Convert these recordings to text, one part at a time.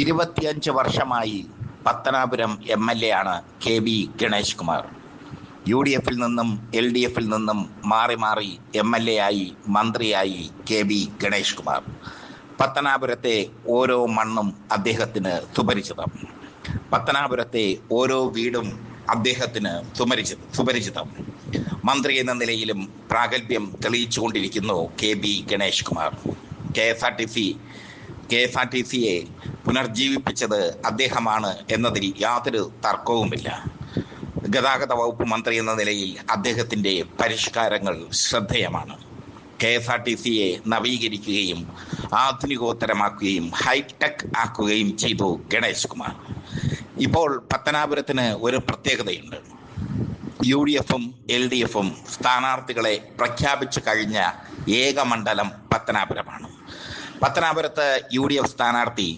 ഇരുപത്തിയഞ്ച് വർഷമായി Pathanapuram M L A ആണ് K B Ganesh Kumar. U D എഫിൽ നിന്നും എൽ ഡി എഫിൽ നിന്നും മാറി മാറി എം എൽ എ ആയി മന്ത്രിയായി കെ ബി ഗണേഷ് കുമാർ. പത്തനാപുരത്തെ ഓരോ മണ്ണും അദ്ദേഹത്തിന് സുപരിചിതം. പത്തനാപുരത്തെ ഓരോ വീടും അദ്ദേഹത്തിന് സുപരിചിതം സുപരിചിതം. മന്ത്രി എന്ന നിലയിലും പ്രാഗൽഭ്യം തെളിയിച്ചുകൊണ്ടിരിക്കുന്നു K B Ganesh Kumar. K S R T C K S R T സിയെ പുനർജീവിപ്പിച്ചത് അദ്ദേഹമാണ് എന്നതിൽ യാതൊരു തർക്കവുമില്ല. ഗതാഗത വകുപ്പ് മന്ത്രി എന്ന നിലയിൽ അദ്ദേഹത്തിന്റെ പരിഷ്കാരങ്ങൾ ശ്രദ്ധേയമാണ്. കെ എസ് ആർ ടി സിയെ നവീകരിക്കുകയും ആധുനികോത്തരമാക്കുകയും ഹൈടെക് ആക്കുകയും ചെയ്തു ഗണേഷ് കുമാർ. ഇപ്പോൾ പത്തനാപുരത്തിന് ഒരു പ്രത്യേകതയുണ്ട്. യു ഡി എഫും എൽ ഡി എഫും സ്ഥാനാർത്ഥികളെ പ്രഖ്യാപിച്ചു കഴിഞ്ഞ ഏക മണ്ഡലം പത്തനാപുരമാണ്. പത്തനാപുരത്ത് യു ഡി എഫ് സ്ഥാനാർത്ഥി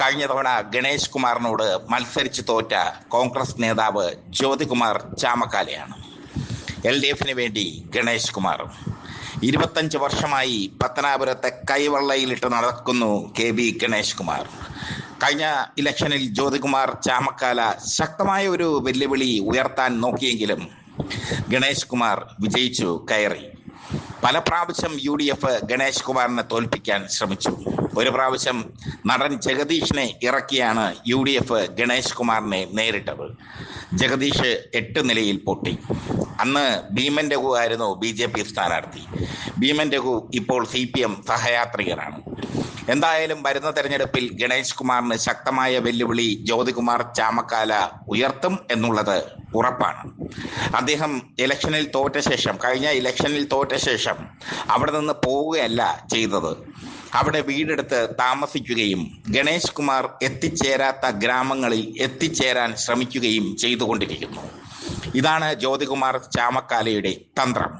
കഴിഞ്ഞ തവണ ഗണേഷ് കുമാറിനോട് മത്സരിച്ച് തോറ്റ കോൺഗ്രസ് നേതാവ് ജ്യോതികുമാർ ചാമക്കാലയാണ്. എൽ ഡി എഫിന് വേണ്ടി ഗണേഷ് കുമാർ. ഇരുപത്തഞ്ച് വർഷമായി പത്തനാപുരത്തെ കൈവള്ളയിലിട്ട് നടക്കുന്നു കെ ബി ഗണേഷ് കുമാർ. കഴിഞ്ഞ ഇലക്ഷനിൽ ജ്യോതികുമാർ ചാമക്കാല ശക്തമായ ഒരു വെല്ലുവിളി ഉയർത്താൻ നോക്കിയെങ്കിലും ഗണേഷ് കുമാർ വിജയിച്ചു കയറി. പല പ്രാവശ്യം യു ഡി എഫ് ഗണേഷ് കുമാറിനെ തോൽപ്പിക്കാൻ ശ്രമിച്ചു. ഒരു പ്രാവശ്യം നടൻ ജഗദീഷിനെ ഇറക്കിയാണ് യു ഡി എഫ് ഗണേഷ് കുമാറിനെ നേരിട്ടത്. ജഗദീഷ് എട്ട് നിലയിൽ പൊട്ടി. അന്ന് ഭീമൻ രഘു ആയിരുന്നു ബി ജെ പി സ്ഥാനാർത്ഥി. ഭീമൻ രഘു ഇപ്പോൾ സി പി എം സഹയാത്രികനാണ്. എന്തായാലും വരുന്ന തെരഞ്ഞെടുപ്പിൽ ഗണേഷ് കുമാറിന് ശക്തമായ വെല്ലുവിളി ജ്യോതികുമാർ ചാമക്കാല ഉയർത്തും എന്നുള്ളത് ഉറപ്പാണ്. അദ്ദേഹം ഇലക്ഷനിൽ തോറ്റ ശേഷം കഴിഞ്ഞ ഇലക്ഷനിൽ തോറ്റ ശേഷം അവിടെ നിന്ന് പോവുകയല്ല ചെയ്തത്. അവിടെ വീടെടുത്ത് താമസിക്കുകയും ഗണേഷ് കുമാർ എത്തിച്ചേരാത്ത ഗ്രാമങ്ങളിൽ എത്തിച്ചേരാൻ ശ്രമിക്കുകയും ചെയ്തുകൊണ്ടിരിക്കുന്നു. ഇതാണ് ജ്യോതികുമാർ ചാമക്കാലയുടെ തന്ത്രം.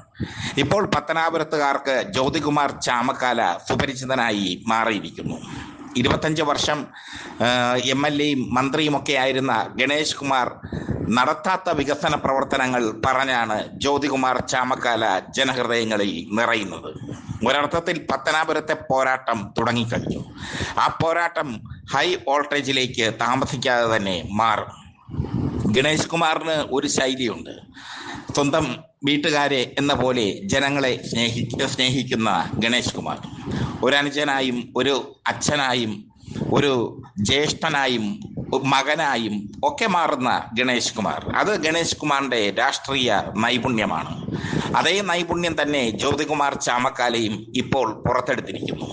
ഇപ്പോൾ പത്തനാപുരത്തുകാർക്ക് ജ്യോതികുമാർ ചാമക്കാല സുപരിചിതനായി മാറിയിരിക്കുന്നു. ഇരുപത്തഞ്ച് വർഷം എം എൽ എയും മന്ത്രിയുമൊക്കെ ആയിരുന്ന ഗണേഷ് കുമാർ നടത്താത്ത വികസന പ്രവർത്തനങ്ങൾ പറഞ്ഞാണ് ജ്യോതികുമാർ ചാമക്കാല ജനഹൃദയങ്ങളിൽ നിറയുന്നത്. ഒരർത്ഥത്തിൽ പത്തനാപുരത്തെ പോരാട്ടം തുടങ്ങിക്കഴിഞ്ഞു. ആ പോരാട്ടം ഹൈ വോൾട്ടേജിലേക്ക് താമസിക്കാതെ തന്നെ മാറും. ഗണേഷ് കുമാറിന് ഒരു ശൈലിയുണ്ട്. സ്വന്തം വീട്ടുകാരെ എന്ന പോലെ ജനങ്ങളെ സ്നേഹി സ്നേഹിക്കുന്ന ഗണേഷ് കുമാർ. ഒരു ഒരു അച്ഛനായും ഒരു ജ്യേഷ്ഠനായും മകനായും ഒക്കെ മാറുന്ന ഗണേഷ് കുമാർ. അത് ഗണേഷ് കുമാറിന്റെ രാഷ്ട്രീയ നൈപുണ്യമാണ്. അതേ നൈപുണ്യം തന്നെ ജ്യോതികുമാർ ചാമക്കാലയും ഇപ്പോൾ പുറത്തെടുത്തിരിക്കുന്നു.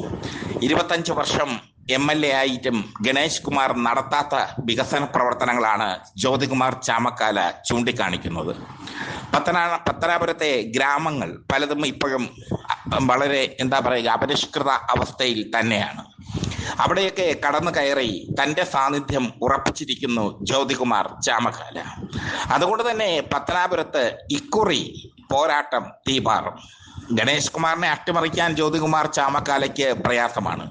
ഇരുപത്തഞ്ച് വർഷം എം എൽ എ ആയിട്ടും ഗണേഷ് കുമാർ നടത്താത്ത വികസന പ്രവർത്തനങ്ങളാണ് ജ്യോതികുമാർ ചാമക്കാല ചൂണ്ടിക്കാണിക്കുന്നത്. പത്തനാ പത്തനാപുരത്തെ ഗ്രാമങ്ങൾ പലതും ഇപ്പോഴും വളരെ എന്താ പറയുക അപരിഷ്കൃത അവസ്ഥയിൽ തന്നെയാണ്. അവിടെയൊക്കെ കടന്നു കയറി തന്റെ സാന്നിധ്യം ഉറപ്പിച്ചിരിക്കുന്നു ജ്യോതികുമാർ ചാമക്കാല. അതുകൊണ്ട് തന്നെ പത്തനാപുരത്ത് ഇക്കുറി പോരാട്ടം തീപാറും. ഗണേഷ് കുമാറിനെ അട്ടിമറിക്കാൻ ജ്യോതികുമാർ ചാമക്കാലയ്ക്ക് പ്രയാസമാണ്.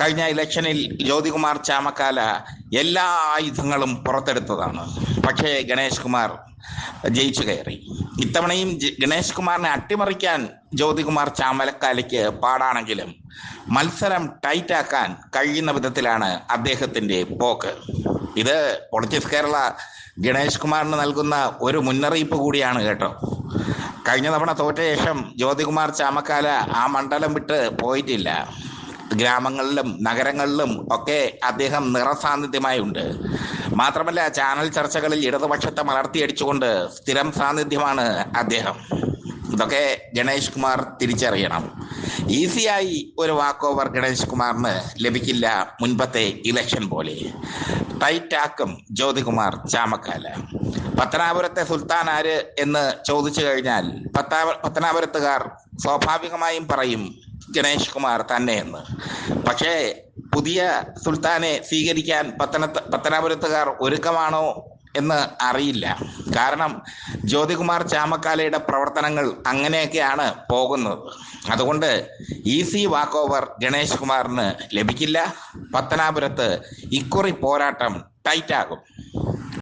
കഴിഞ്ഞ ഇലക്ഷനിൽ ജ്യോതികുമാർ ചാമക്കാല എല്ലാ ആയുധങ്ങളും പുറത്തെടുത്തതാണ്. പക്ഷേ ഗണേഷ് കുമാർ ജയിച്ചു കയറി. ഇത്തവണയും ഗണേഷ് കുമാറിനെ അട്ടിമറിക്കാൻ ജ്യോതികുമാർ ചാമലക്കാലയ്ക്ക് പാടാണെങ്കിലും മത്സരം ടൈറ്റാക്കാൻ കഴിയുന്ന വിധത്തിലാണ് അദ്ദേഹത്തിന്റെ പോക്ക്. ഇത് പൊളിറ്റിക്സ് കേരള ഗണേഷ് കുമാറിന് നൽകുന്ന ഒരു മുന്നറിയിപ്പ് കൂടിയാണ് കേട്ടോ. കഴിഞ്ഞ തവണ തോറ്റ ശേഷം ജ്യോതികുമാർ ചാമക്കാല ആ മണ്ഡലം വിട്ട് പോയിട്ടില്ല. ഗ്രാമങ്ങളിലും നഗരങ്ങളിലും ഒക്കെ അദ്ദേഹം നിറസാന്നിധ്യമായി ഉണ്ട് മാത്രമല്ല ചാനൽ ചർച്ചകളിൽ ഇടതുപക്ഷത്തെ മലർത്തിയടിച്ചുകൊണ്ട് സ്ഥിരം സാന്നിധ്യമാണ് അദ്ദേഹം. ഇതൊക്കെ ഗണേഷ് കുമാർ തിരിച്ചറിയണം. ഈസിയായി ഒരു വാക്ക് ഓവർ ഗണേഷ് കുമാറിന് ലഭിക്കില്ല മുൻപത്തെ ഇലക്ഷൻ പോലെ. ടൈറ്റാക്കും ജ്യോതികുമാർ ചാമക്കാല. പത്തനാപുരത്തെ സുൽത്താൻ ആര് എന്ന് ചോദിച്ചു കഴിഞ്ഞാൽ പത്താ പത്തനാപുരത്തുകാർ സ്വാഭാവികമായും പറയും ഗണേഷ് കുമാർ തന്നെ എന്ന് പക്ഷേ പുതിയ സുൽത്താനെ സ്വീകരിക്കാൻ പത്തന പത്തനാപുരത്തുകാർ ഒരുക്കമാണോ എന്ന് അറിയില്ല. കാരണം ജ്യോതികുമാർ ചാമക്കാലയുടെ പ്രവർത്തനങ്ങൾ അങ്ങനെയൊക്കെയാണ് പോകുന്നത്. അതുകൊണ്ട് ഈസി വാക്ക് ഓവർ ഗണേഷ് കുമാറിന് ലഭിക്കില്ല. പത്തനാപുരത്ത് ഇക്കുറി പോരാട്ടം ടൈറ്റാകും